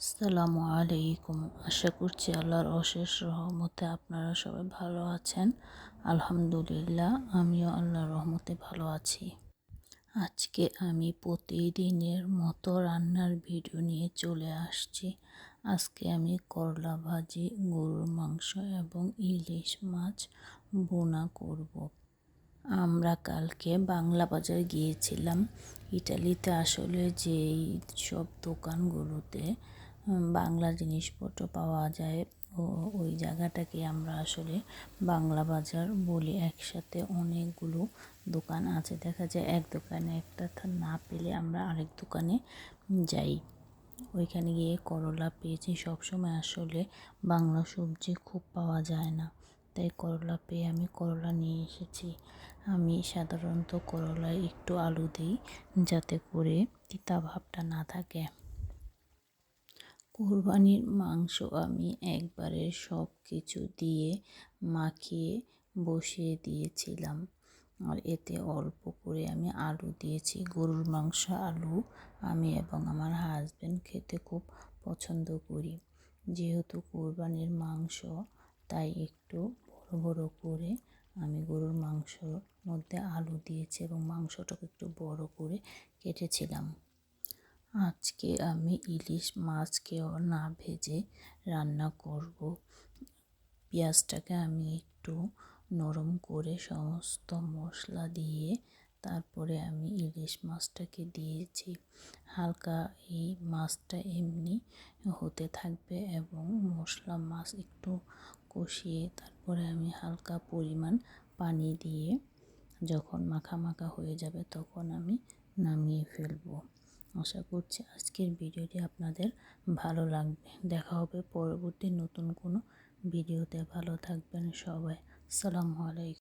আসসালামু আলাইকুম। আশা করছি আল্লাহর অশেষ রহমতে আপনারা সবাই ভালো আছেন। আলহামদুলিল্লাহ, আমিও আল্লাহর রহমতে ভালো আছি। আজকে আমি প্রতিদিনের মতো রান্নার ভিডিও নিয়ে চলে আসছি। আজকে আমি করলা ভাজি, গরুর মাংস এবং ইলিশ মাছ বোনা করব। আমরা কালকে বাংলা বাজার গিয়েছিলাম। ইটালিতে আসলে যেই সব দোকানগুলোতে বাংলা জিনিসপত্র পাওয়া যায়। ও, ওই জায়গাটাকে আমরা আসলে বাংলা বাজার বলি একসাথে অনেকগুলো দোকান আছে। দেখা যায় এক দোকানে একটা না পেলে আমরা আরেক দোকানে যাই। ওইখানে গিয়ে করলা পেয়েছি। সবসময় আসলে বাংলা সবজি খুব পাওয়া যায় না। তাই করলা পেয়ে আমি করলা নিয়ে এসেছি। আমি সাধারণত করলায় একটু আলু দিই যাতে করে তিতা ভাবটা না থাকে। কোরবানির মাংস আমি একবারে সব কিছু দিয়ে মাখিয়ে বসিয়ে দিয়েছিলাম। আর এতে অল্প করে আমি আলু দিয়েছি, গরুর মাংস, আলু আমি এবং আমার হাজব্যান্ড খেতে খুব পছন্দ করি। যেহেতু কোরবানির মাংস, তাই একটু বড় বড় করে আমি গরুর মাংসর মধ্যে আলু দিয়েছি এবং মাংসটাকে একটু বড় করে কেটেছিলাম। আজকে আমি ইলিশ মাছকেও না ভেজে রান্না করব। পেঁয়াজটাকে আমি একটু নরম করে সমস্ত মশলা দিয়ে তারপরে আমি ইলিশ মাছটাকে দিয়েছি। হালকা এই মাছটা এমনি হতে থাকবে এবং মশলা মাছ একটু কষিয়ে তারপরে আমি হালকা পরিমাণ পানি দিয়ে যখন মাখা মাখা হয়ে যাবে তখন আমি নামিয়ে ফেলব। আশা করছি আজকের ভিডিওটি আপনাদের ভালো লাগবে। দেখা হবে পরবর্তী নতুন কোনো ভিডিওতে। ভালো থাকবেন সবাই। সালামু আলাইকুম।